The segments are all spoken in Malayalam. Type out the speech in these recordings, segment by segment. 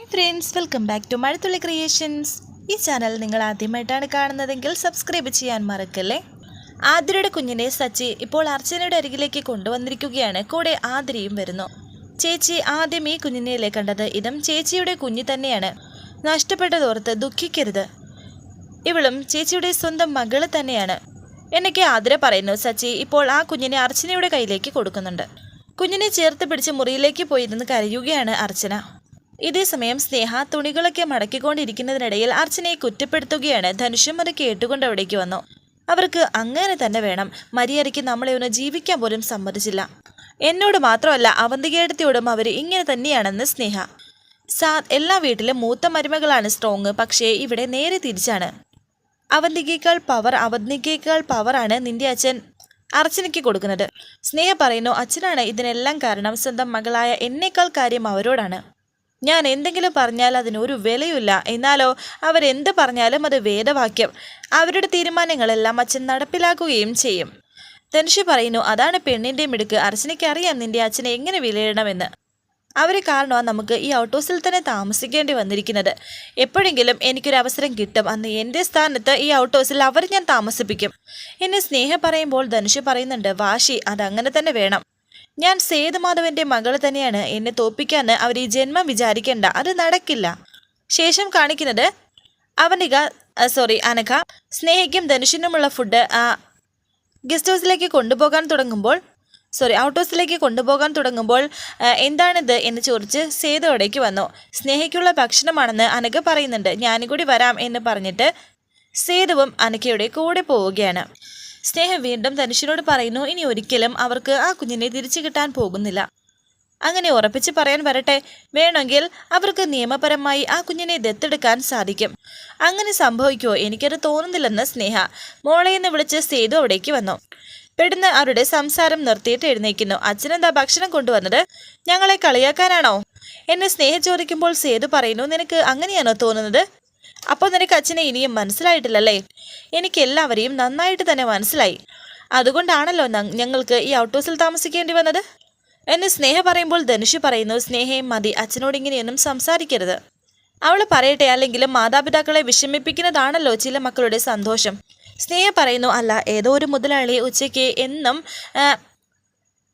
Hi friends welcome back to Mazhathulli creations ഈ ചാനൽ നിങ്ങൾ ആദ്യമായിട്ടാണ് കാണുന്നതെങ്കിൽ സബ്സ്ക്രൈബ് ചെയ്യാൻ മറക്കല്ലേ? ആതിരയുടെ കുഞ്ഞിനെ സച്ചി ഇപ്പോൾ അർച്ചനയുടെ അരികിലേക്ക് കൊണ്ടുവന്നിരിക്കുകയാണ്. കൂടെ ആതിരയും വരുന്നു. ചേച്ചി ആദ്യം ഈ കുഞ്ഞിനെ കണ്ടത്? ഇതും ചേച്ചിയുടെ കുഞ്ഞു തന്നെയാണ്. നഷ്ടപ്പെട്ടതോർത്ത് ദുഃഖിക്കരുത്. ഇവളും ചേച്ചിയുടെ സ്വന്തം മകൾ തന്നെയാണ്. എന്നൊക്കെ ആതിര പറയുന്നു സച്ചി. ഇപ്പോൾ ആ കുഞ്ഞിനെ അർച്ചനയുടെ കയ്യിലേക്ക് കൊടുക്കുന്നുണ്ട്. കുഞ്ഞിനെ ചേർത്ത് പിടിച്ച് മുറിയിലേക്ക് പോയിരുന്ന് കരയുകയാണ് അർച്ചന. ഇതേ സമയം സ്നേഹ തുണികളൊക്കെ മടക്കിക്കൊണ്ടിരിക്കുന്നതിനിടയിൽ അർച്ചനയെ കുറ്റപ്പെടുത്തുകയാണ്. ധനുഷും അത് കേട്ടുകൊണ്ട് അവിടേക്ക് വന്നു. അവർക്ക് അങ്ങനെ തന്നെ വേണം. മര്യാദയ്ക്ക് നമ്മളെ ഒന്ന് ജീവിക്കാൻ പോലും സമ്മതിച്ചില്ല. എന്നോട് മാത്രമല്ല അവന്തികേടത്തിയോടും അവർ ഇങ്ങനെ തന്നെയാണെന്ന് സ്നേഹ. സാ എല്ലാ വീട്ടിലും മൂത്ത മരുമകളാണ് സ്ട്രോങ് പക്ഷേ ഇവിടെ നേരെ തിരിച്ചാണ്. അവന്തികേക്കാൾ പവർ അവന്തികേക്കാൾ പവറാണ് നിന്റെ അച്ഛൻ അർച്ചനയ്ക്ക് കൊടുക്കുന്നത്. സ്നേഹ പറയുന്നു അച്ഛനാണ് ഇതിനെല്ലാം കാരണം. സ്വന്തം മകളായ എന്നേക്കാൾ കാര്യം അവരോടാണ്. ഞാൻ എന്തെങ്കിലും പറഞ്ഞാൽ അതിനൊരു വിലയില്ല എന്നാലോ അവരെന്ത് പറഞ്ഞാലും അത് വേദവാക്യം. അവരുടെ തീരുമാനങ്ങളെല്ലാം അച്ഛൻ നടപ്പിലാക്കുകയും ചെയ്യും. ധനുഷ് പറയുന്നു അതാണ് പെണ്ണിന്റെ മിടുക്ക്. അർച്ചനയ്ക്ക് അറിയാം നിന്റെ അച്ഛനെ എങ്ങനെ വിലയിടണമെന്ന്. അവരെ കാരണമാണ് നമുക്ക് ഈ ഔട്ട് ഹൗസിൽ തന്നെ താമസിക്കേണ്ടി വന്നിരിക്കുന്നത്. എപ്പോഴെങ്കിലും എനിക്കൊരു അവസരം കിട്ടും. അന്ന് എന്റെ സ്ഥാനത്ത് ഈ ഔട്ട് ഹൗസിൽ അവർ ഞാൻ താമസിപ്പിക്കും. എന്നെ സ്നേഹം പറയുമ്പോൾ ധനുഷ് പറയുന്നുണ്ട് വാശി അതങ്ങനെ തന്നെ വേണം. ഞാൻ സേതുമാധവന്റെ മകൾ തന്നെയാണ് എന്നെ തോപ്പിക്കാന്ന് അവർ ഈ ജന്മം വിചാരിക്കേണ്ട. അത് നടക്കില്ല. ശേഷം കാണിക്കുന്നത് അവനിക സോറി അനഘ സ്നേഹയ്ക്കും ധനുഷിനുമുള്ള ഫുഡ് ഗസ്റ്റ് ഹൗസിലേക്ക് കൊണ്ടുപോകാൻ തുടങ്ങുമ്പോൾ സോറി ഔട്ട് ഹൗസിലേക്ക് കൊണ്ടുപോകാൻ തുടങ്ങുമ്പോൾ എന്താണിത് എന്ന് ചോദിച്ച് സേതു അവിടേക്ക് വന്നു. സ്നേഹയ്ക്കുള്ള ഭക്ഷണമാണെന്ന് അനഘ പറയുന്നുണ്ട്. ഞാനും കൂടി വരാം എന്ന് പറഞ്ഞിട്ട് സേതുവും അനഘയുടെ കൂടെ പോവുകയാണ്. സ്നേഹ വീണ്ടും ധനുഷിനോട് പറയുന്നു ഇനി ഒരിക്കലും അവർക്ക് ആ കുഞ്ഞിനെ തിരിച്ചു കിട്ടാൻ പോകുന്നില്ല. അങ്ങനെ ഉറപ്പിച്ച് പറയാൻ വരട്ടെ. വേണമെങ്കിൽ അവർക്ക് നിയമപരമായി ആ കുഞ്ഞിനെ ദത്തെടുക്കാൻ സാധിക്കും. അങ്ങനെ സംഭവിക്കുമോ എനിക്കത് തോന്നുന്നില്ലെന്ന് സ്നേഹ മോളെ എന്ന് വിളിച്ച് സേതു അവിടേക്ക് വന്നു. പെടുന്ന അവരുടെ സംസാരം നിർത്തിയിട്ട് എഴുന്നേക്കുന്നു അച്ഛനെന്താ ഭക്ഷണം കൊണ്ടുവന്നത്? ഞങ്ങളെ കളിയാക്കാനാണോ? എന്നെ സ്നേഹ ചോദിക്കുമ്പോൾ സേതു പറയുന്നു നിനക്ക് അങ്ങനെയാണോ തോന്നുന്നത്? അപ്പോൾ നിനക്ക് അച്ഛനെ ഇനിയും മനസ്സിലായിട്ടില്ലല്ലേ? എനിക്ക് എല്ലാവരെയും നന്നായിട്ട് തന്നെ മനസ്സിലായി. അതുകൊണ്ടാണല്ലോ ഞങ്ങൾക്ക് ഈ ഔട്ട് ഹൗസിൽ താമസിക്കേണ്ടി വന്നത്. എന്ന് സ്നേഹ പറയുമ്പോൾ ധനുഷ് പറയുന്നു സ്നേഹയും മതി അച്ഛനോട് ഇങ്ങനെയൊന്നും സംസാരിക്കരുത്. അവൾ പറയട്ടെ അല്ലെങ്കിലും മാതാപിതാക്കളെ വിഷമിപ്പിക്കുന്നതാണല്ലോ ചില മക്കളുടെ സന്തോഷം. സ്നേഹ പറയുന്നു അല്ല ഏതോ ഒരു മുതലാളി ഉച്ചയ്ക്ക് എന്നും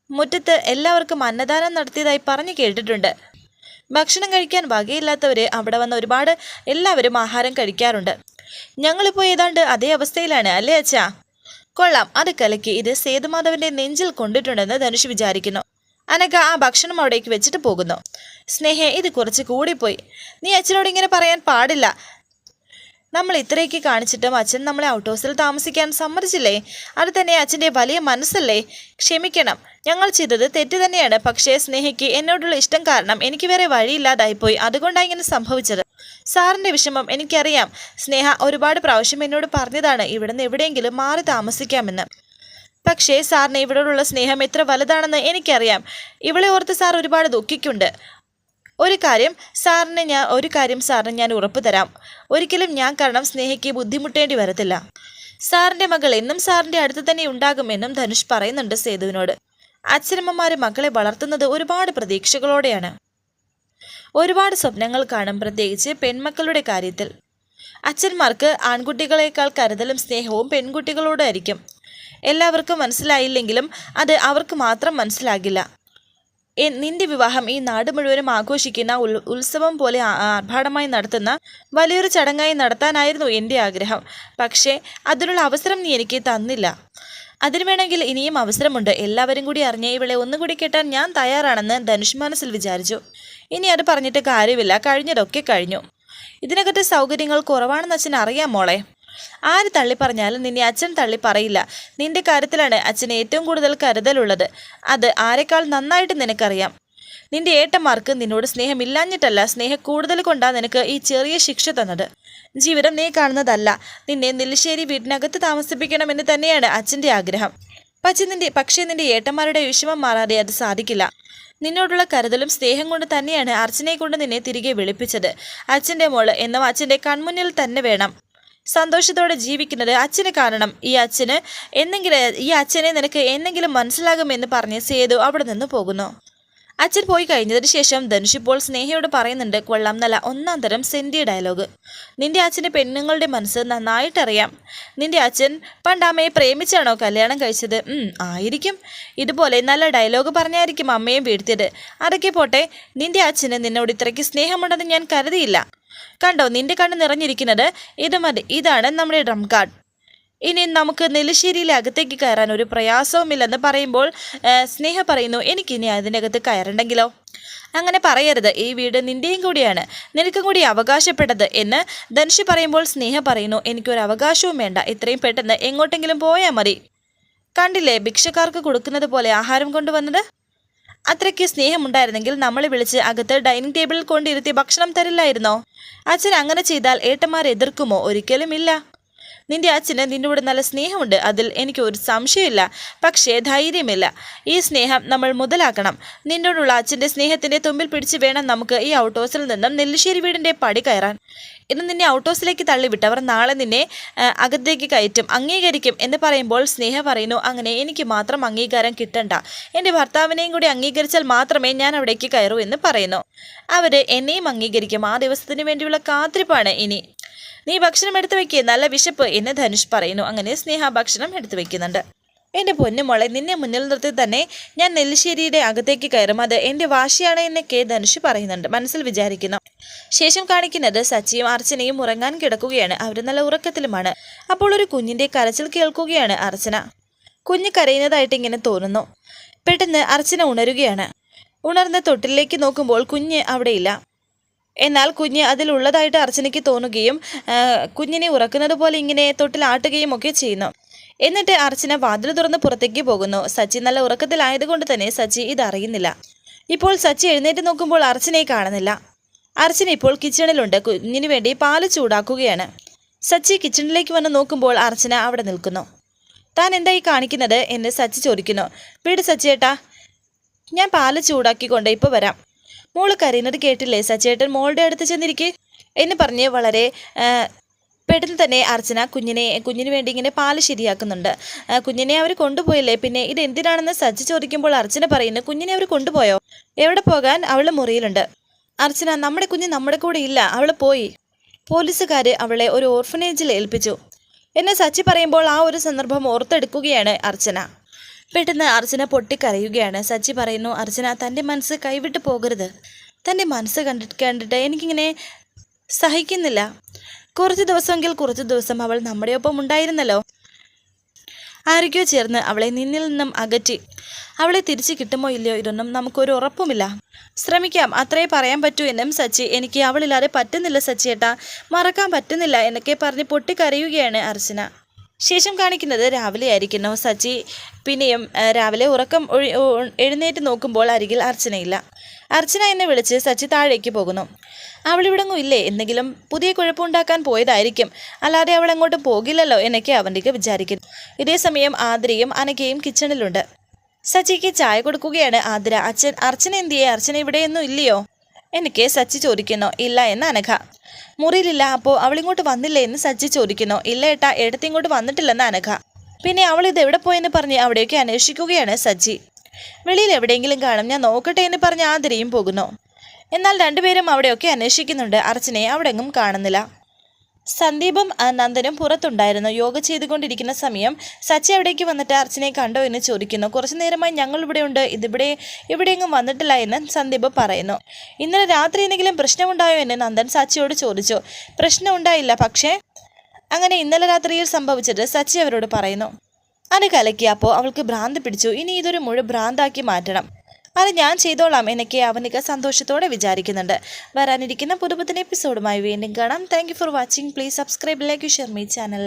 മുറ്റത്ത് എല്ലാവർക്കും അന്നദാനം നടത്തിയതായി പറഞ്ഞു കേട്ടിട്ടുണ്ട്. ഭക്ഷണം കഴിക്കാൻ വകയില്ലാത്തവർ അവിടെ വന്ന ഒരുപാട് എല്ലാവരും ആഹാരം കഴിക്കാറുണ്ട്. ഞങ്ങളിപ്പോൾ ഏതാണ്ട് അതേ അവസ്ഥയിലാണ് അല്ലേ അച്ഛാ? കൊള്ളാം. അത് കലക്കി ഇത് സേതുമാധവന്റെ നെഞ്ചിൽ കൊണ്ടിട്ടുണ്ടെന്ന് ധനുഷ് വിചാരിക്കുന്നു. അനക്ക ആ ഭക്ഷണം അവിടേക്ക് വെച്ചിട്ട് പോകുന്നു. സ്നേഹ ഇത് കുറച്ച് കൂടിപ്പോയി. നീ അച്ഛനോട് ഇങ്ങനെ പറയാൻ പാടില്ല. നമ്മൾ ഇത്രയൊക്കെ കാണിച്ചിട്ടും അച്ഛൻ നമ്മളെ ഔട്ട് ഹൗസിൽ താമസിക്കാൻ സമ്മതിച്ചില്ലേ? അത് തന്നെ അച്ഛന്റെ വലിയ മനസ്സല്ലേ? ക്ഷമിക്കണം. ഞങ്ങൾ ചെയ്തത് തെറ്റ് തന്നെയാണ്. പക്ഷേ സ്നേഹയ്ക്ക് എന്നോടുള്ള ഇഷ്ടം കാരണം എനിക്ക് വേറെ വഴിയില്ലാതായിപ്പോയി. അതുകൊണ്ടാണ് ഇങ്ങനെ സംഭവിച്ചത്. സാറിന്റെ വിഷമം എനിക്കറിയാം. സ്നേഹ ഒരുപാട് പ്രാവശ്യം എന്നോട് പറഞ്ഞതാണ് ഇവിടുന്ന് എവിടെയെങ്കിലും മാറി താമസിക്കാമെന്ന്. പക്ഷേ സാറിന് ഇവളോടുള്ള സ്നേഹം എത്ര വലുതാണെന്ന് എനിക്കറിയാം. ഇവളെ ഓർത്ത് സാർ ഒരുപാട് ദുഃഖിക്കുണ്ട് ഒരു കാര്യം സാറിന് ഞാൻ ഒരു കാര്യം സാറിന് ഞാൻ ഉറപ്പ് തരാം. ഒരിക്കലും ഞാൻ കാരണം സ്നേഹയ്ക്ക് ബുദ്ധിമുട്ടേണ്ടി വരത്തില്ല. സാറിന്റെ മകൾ എന്നും സാറിന്റെ അടുത്ത് തന്നെ ഉണ്ടാകുമെന്നും ധനുഷ് പറയുന്നുണ്ട് സേതുവിനോട്. അച്ഛനമ്മമാർ മക്കളെ വളർത്തുന്നത് ഒരുപാട് പ്രതീക്ഷകളോടെയാണ്. ഒരുപാട് സ്വപ്നങ്ങൾ കാണും പ്രത്യേകിച്ച് പെൺമക്കളുടെ കാര്യത്തിൽ. അച്ഛന്മാർക്ക് ആൺകുട്ടികളെക്കാൾ കരുതലും സ്നേഹവും പെൺകുട്ടികളോടായിരിക്കും. എല്ലാവർക്കും മനസ്സിലായില്ലെങ്കിലും അത് അവർക്ക് മാത്രം മനസ്സിലാകില്ല. നിന്റെ വിവാഹം ഈ നാട് മുഴുവനും ആഘോഷിക്കുന്ന ഉത്സവം പോലെ ആർഭാടമായി നടത്തുന്ന വലിയൊരു ചടങ്ങായി നടത്താനായിരുന്നു എന്റെ ആഗ്രഹം. പക്ഷേ അതിനുള്ള അവസരം നീ എനിക്ക് തന്നില്ല. അതിന് വേണമെങ്കിൽ ഇനിയും അവസരമുണ്ട്. എല്ലാവരും കൂടി അറിഞ്ഞ ഇവളെ ഒന്നുകൂടി കെട്ടാൻ ഞാൻ തയ്യാറാണെന്ന് ധനുഷ് മനസ്സിൽ വിചാരിച്ചു. ഇനി അത് പറഞ്ഞിട്ട് കാര്യമില്ല. കഴിഞ്ഞതൊക്കെ കഴിഞ്ഞു. ഇതിനകത്തെ സൗകര്യങ്ങൾ കുറവാണെന്ന് അച്ഛൻ അറിയാം മോളെ. ആര് തള്ളി പറഞ്ഞാലും നിന്നെ അച്ഛൻ തള്ളി പറയില്ല. നിന്റെ കാര്യത്തിലാണ് അച്ഛൻ ഏറ്റവും കൂടുതൽ കരുതലുള്ളത്. അത് ആരെക്കാൾ നന്നായിട്ട് നിനക്കറിയാം. നിന്റെ ഏട്ടന്മാർക്ക് നിന്നോട് സ്നേഹമില്ലാഞ്ഞിട്ടല്ല സ്നേഹ കൂടുതൽ കൊണ്ടാ നിനക്ക് ഈ ചെറിയ ശിക്ഷ തന്നത്. ജീവിതം നീ കാണുന്നതല്ല. നിന്നെ നെല്ലിശ്ശേരി വീട്ടിനകത്ത് താമസിപ്പിക്കണമെന്ന് തന്നെയാണ് അച്ഛന്റെ ആഗ്രഹം. പക്ഷേ നിന്റെ പക്ഷേ നിന്റെ ഏട്ടന്മാരുടെ വിഷമം മാറാതെ അത് സാധിക്കില്ല. നിന്നോടുള്ള കരുതലും സ്നേഹം കൊണ്ട് തന്നെയാണ് അർച്ചനയെ കൊണ്ട് നിന്നെ തിരികെ വിളിപ്പിച്ചത്. അച്ഛന്റെ മോൾ എന്നും അച്ഛന്റെ കൺമുന്നിൽ തന്നെ വേണം. സന്തോഷത്തോടെ ജീവിക്കുന്നത് അച്ഛന് കാരണം ഈ അച്ഛന് എന്തെങ്കിലും ഈ അച്ഛനെ നിനക്ക് എന്തെങ്കിലും മനസ്സിലാകുമെന്ന് പറഞ്ഞ് സേതു അവിടെ നിന്ന് പോകുന്നു. അച്ഛൻ പോയി കഴിഞ്ഞതിന് ശേഷം ധനുഷ് ഇപ്പോൾ സ്നേഹയോട് പറയുന്നുണ്ട് കൊള്ളാം നല്ല ഒന്നാം തരം സെന്റി ഡയലോഗ്. നിന്റെ അച്ഛന് പെണ്ണുങ്ങളുടെ മനസ്സ് നന്നായിട്ടറിയാം നിന്റെ അച്ഛൻ പണ്ട് അമ്മയെ പ്രേമിച്ചാണോ കല്യാണം കഴിച്ചത്? ആയിരിക്കും. ഇതുപോലെ നല്ല ഡയലോഗ് പറഞ്ഞായിരിക്കും അമ്മയും വീഴ്ത്തിയത്. അതൊക്കെ പോട്ടെ നിന്റെ അച്ഛന് നിന്നോട് ഇത്രയ്ക്ക് സ്നേഹമുണ്ടെന്ന് ഞാൻ കരുതിയില്ല. കണ്ടോ നിന്റെ കണ്ണ് നിറഞ്ഞിരിക്കുന്നത് ഇത് മതി ഇതാണ് നമ്മുടെ ഡ്രം കാർഡ്. ഇനി നമുക്ക് നെല്ലിശ്ശേരിയിലെ അകത്തേക്ക് കയറാൻ ഒരു പ്രയാസവുമില്ലെന്ന് പറയുമ്പോൾ സ്നേഹ പറയുന്നു എനിക്കിനി അതിനകത്ത് കയറണ്ടെങ്കിലോ? അങ്ങനെ പറയരുത് ഈ വീട് നിന്റെയും കൂടിയാണ് നിനക്കും കൂടി അവകാശപ്പെട്ടത് എന്ന് ധനുഷ് പറയുമ്പോൾ സ്നേഹ പറയുന്നു എനിക്കൊരു അവകാശവും വേണ്ട ഇത്രയും പെട്ടെന്ന് എങ്ങോട്ടെങ്കിലും പോയാൽ മതി. കണ്ടില്ലേ ഭിക്ഷക്കാർക്ക് കൊടുക്കുന്നത് പോലെ ആഹാരം കൊണ്ടുവന്നത്? അത്രയ്ക്ക് സ്നേഹമുണ്ടായിരുന്നെങ്കിൽ നമ്മളെ വിളിച്ച് അകത്ത് ഡൈനിങ് ടേബിളിൽ കൊണ്ടിരുത്തി ഭക്ഷണം തരില്ലായിരുന്നോ? അച്ഛൻ അങ്ങനെ ചെയ്താൽ ഏട്ടന്മാർ എതിർക്കുമോ? ഒരിക്കലും ഇല്ല. നിന്റെ അച്ഛന് നിന്നോട് നല്ല സ്നേഹമുണ്ട്. അതിൽ എനിക്ക് ഒരു സംശയമില്ല. പക്ഷേ ധൈര്യമില്ല. ഈ സ്നേഹം നമ്മൾ മുതലാക്കണം. നിന്നോടുള്ള അച്ഛന്റെ സ്നേഹത്തിന്റെ തുമ്പിൽ പിടിച്ച് വേണം നമുക്ക് ഈ ഔട്ട് ഹൗസിൽ നിന്നും നെല്ലിശ്ശേരി വീടിന്റെ പടി കയറാൻ. ഇന്ന് നിന്നെ ഔട്ട് ഹൗസിലേക്ക് തള്ളിവിട്ടവർ നാളെ നിന്നെ അകത്തേക്ക് കയറ്റും അംഗീകരിക്കും എന്ന് പറയുമ്പോൾ സ്നേഹ പറയുന്നു അങ്ങനെ എനിക്ക് മാത്രം അംഗീകാരം കിട്ടണ്ട. എന്റെ ഭർത്താവിനെയും കൂടി അംഗീകരിച്ചാൽ മാത്രമേ ഞാൻ അവിടേക്ക് കയറൂ എന്ന് പറയുന്നു. അവർ എന്നെയും അംഗീകരിക്കും. ആ ദിവസത്തിന് വേണ്ടിയുള്ള കാത്തിരിപ്പാണ് ഇനി. നീ ഭക്ഷണം എടുത്തു വെക്കുക നല്ല വിശപ്പ്. എന്ന് ധനുഷ് പറയുന്നു. അങ്ങനെ സ്നേഹ ഭക്ഷണം എടുത്തു വെക്കുന്നുണ്ട്. എന്റെ പൊന്നുമോളെ നിന്നെ മുന്നിൽ നിർത്തി തന്നെ ഞാൻ നെല്ലിശ്ശേരിയുടെ അകത്തേക്ക് കയറും. അത് എന്റെ വാശിയാണ് എന്നൊക്കെ ധനുഷ് പറയുന്നുണ്ട്. മനസ്സിൽ വിചാരിക്കുന്നു. ശേഷം കാണിക്കുന്നത് സച്ചിയും അർച്ചനയും ഉറങ്ങാൻ കിടക്കുകയാണ്. അവർ നല്ല ഉറക്കത്തിലുമാണ്. അപ്പോൾ ഒരു കുഞ്ഞിന്റെ കരച്ചിൽ കേൾക്കുകയാണ് അർച്ചന. കുഞ്ഞ് കരയുന്നതായിട്ട് ഇങ്ങനെ തോന്നുന്നു. പെട്ടെന്ന് അർച്ചന ഉണരുകയാണ്. ഉണർന്ന് തൊട്ടിലേക്ക് നോക്കുമ്പോൾ കുഞ്ഞ് അവിടെയില്ല. എന്നാൽ കുഞ്ഞ് അതിലുള്ളതായിട്ട് അർച്ചനയ്ക്ക് തോന്നുകയും കുഞ്ഞിനെ ഉറക്കുന്നത് പോലെ ഇങ്ങനെ തൊട്ടിലാട്ടുകയും ഒക്കെ ചെയ്യുന്നു. എന്നിട്ട് അർച്ചന വാതിൽ തുറന്ന് പുറത്തേക്ക് പോകുന്നു. സച്ചി നല്ല ഉറക്കത്തിലായതുകൊണ്ട് തന്നെ സച്ചി ഇതറിയുന്നില്ല. ഇപ്പോൾ സച്ചി എഴുന്നേറ്റ് നോക്കുമ്പോൾ അർച്ചനയെ കാണുന്നില്ല. അർച്ചന ഇപ്പോൾ കിച്ചണിലുണ്ട്. കുഞ്ഞിന് വേണ്ടി പാൽ ചൂടാക്കുകയാണ്. സച്ചി കിച്ചണിലേക്ക് വന്ന് നോക്കുമ്പോൾ അർച്ചന അവിടെ നിൽക്കുന്നു. താൻ എന്തായി കാണിക്കുന്നത്? എന്ന് സച്ചി ചോദിക്കുന്നു. വീട് സച്ചിയേട്ടാ ഞാൻ പാൽ ചൂടാക്കിക്കൊണ്ട് ഇപ്പോൾ വരാം. മോൾ കരയുന്നത് കേട്ടില്ലേ? സച്ചേട്ടൻ മോളുടെ അടുത്ത് ചെന്നിരിക്കെ എന്ന് പറഞ്ഞ് വളരെ പെട്ടെന്ന് തന്നെ അർച്ചന കുഞ്ഞിനെ കുഞ്ഞിന് വേണ്ടി ഇങ്ങനെ പാൽ ശരിയാക്കുന്നുണ്ട്. കുഞ്ഞിനെ അവർ കൊണ്ടുപോയില്ലേ? പിന്നെ ഇത് എന്തിനാണെന്ന് സജ്ജി ചോദിക്കുമ്പോൾ അർച്ചന പറയുന്നു കുഞ്ഞിനെ അവർ കൊണ്ടുപോയോ? എവിടെ പോകാൻ അവൾ മുറിയിലുണ്ട്. അർച്ചന നമ്മുടെ കുഞ്ഞ് നമ്മുടെ കൂടെ ഇല്ല അവൾ പോയി. പോലീസുകാർ അവളെ ഒരു ഓർഫനേജിൽ ഏൽപ്പിച്ചു. എന്നെ സച്ചി പറയുമ്പോൾ ആ ഒരു സന്ദർഭം ഓർത്തെടുക്കുകയാണ് അർച്ചന. പെട്ടെന്ന് അർച്ചന പൊട്ടിക്കരയുകയാണ്. സച്ചി പറയുന്നു അർച്ചന തന്റെ മനസ്സ് കൈവിട്ട് പോകരുത്. തന്റെ മനസ്സ് കണ്ടിട്ട് കണ്ടിട്ട് എനിക്കിങ്ങനെ സഹിക്കുന്നില്ല. കുറച്ച് ദിവസമെങ്കിൽ കുറച്ച് ദിവസം അവൾ നമ്മുടെ ഒപ്പം ഉണ്ടായിരുന്നല്ലോ. ആരൊക്കെയോ ചേർന്ന് അവളെ നിന്നിൽ നിന്നും അകറ്റി. അവളെ തിരിച്ചു കിട്ടുമോ ഇല്ലയോ ഇതൊന്നും നമുക്കൊരു ഉറപ്പുമില്ല. ശ്രമിക്കാം അത്രേ പറയാൻ പറ്റൂ എന്നും സച്ചി. എനിക്ക് അവളില്ലാതെ പറ്റുന്നില്ല സച്ചിയേട്ടാ മറക്കാൻ പറ്റുന്നില്ല എന്നൊക്കെ പറഞ്ഞ് പൊട്ടിക്കരയുകയാണ് അർച്ചന ശേഷം കാണിക്കുന്നത് രാവിലെ ആയിരിക്കുന്നു. സച്ചി പിന്നെയും രാവിലെ ഉറക്കം എഴുന്നേറ്റ് നോക്കുമ്പോൾ അരികിൽ അർച്ചനയില്ല. അർച്ചന എന്നെ വിളിച്ച് സച്ചി താഴേക്ക് പോകുന്നു. അവളിവിടങ്ങും ഇല്ലേ? എന്തെങ്കിലും പുതിയ കുഴപ്പമുണ്ടാക്കാൻ പോയതായിരിക്കും. അല്ലാതെ അവൾ അങ്ങോട്ട് പോകില്ലല്ലോ എന്നൊക്കെ അവന്റെ വിചാരിക്കുന്നു. ഇതേസമയം ആതിരയും അനക്കയും കിച്ചണിലുണ്ട്. സച്ചിക്ക് ചായ കൊടുക്കുകയാണ്. ആതിര അച്ഛൻ അർച്ചന എന്തിയെ? അർച്ചന ഇവിടെയൊന്നും ഇല്ലയോ? എനിക്ക് സച്ചി ചോദിക്കുന്നു. ഇല്ല എന്ന് അനഘ. മുറിയിലില്ല അപ്പോൾ അവളിങ്ങോട്ട് വന്നില്ലേ എന്ന് സജ്ജി ചോദിക്കുന്നു. ഇല്ല ഏട്ടാ എടുത്തിങ്ങോട്ട് വന്നിട്ടില്ലെന്ന് അനഘ. പിന്നെ അവൾ ഇത് എവിടെ പോയെന്ന് പറഞ്ഞ് അവിടെയൊക്കെ അന്വേഷിക്കുകയാണ് സജ്ജി. വെളിയിൽ എവിടെയെങ്കിലും കാണും ഞാൻ നോക്കട്ടെ എന്ന് പറഞ്ഞ് ആതിരയും പോകുന്നു. എന്നാൽ രണ്ടുപേരും അവിടെയൊക്കെ അന്വേഷിക്കുന്നുണ്ട്. അർച്ചനയെ അവിടെങ്ങും കാണുന്നില്ല. സന്ദീപും നന്ദനും പുറത്തുണ്ടായിരുന്നു. യോഗ ചെയ്തുകൊണ്ടിരിക്കുന്ന സമയം സച്ചി അവിടേക്ക് വന്നിട്ട് അർച്ചനെ കണ്ടോ എന്ന് ചോദിക്കുന്നു. കുറച്ചു നേരമായി ഞങ്ങൾ ഇവിടെ ഉണ്ട്. ഇതിവിടെ ഇവിടെയെങ്ങും വന്നിട്ടില്ല എന്ന് സന്ദീപ് പറയുന്നു. ഇന്നലെ രാത്രി എന്തെങ്കിലും പ്രശ്നമുണ്ടായോ എന്ന് നന്ദൻ സച്ചിയോട് ചോദിച്ചു. പ്രശ്നം ഉണ്ടായില്ല പക്ഷേ അങ്ങനെ ഇന്നലെ രാത്രിയിൽ സംഭവിച്ചത് സച്ചി അവരോട് പറയുന്നു. അത് കലക്കിയപ്പോൾ അവൾക്ക് ഭ്രാന്ത് പിടിച്ചു. ഇനി ഇതൊരു മുഴു ഭ്രാന്താക്കി മാറ്റണം. അത് ഞാൻ ചെയ്തോളാം എന്നൊക്കെ അവനിക സന്തോഷത്തോടെ വിചാരിക്കുന്നുണ്ട്. വരാനിരിക്കുന്ന പുതുപുത്തൻ എപ്പിസോഡുമായി വീണ്ടും കാണാം. Thank for watching please subscribe like share me channel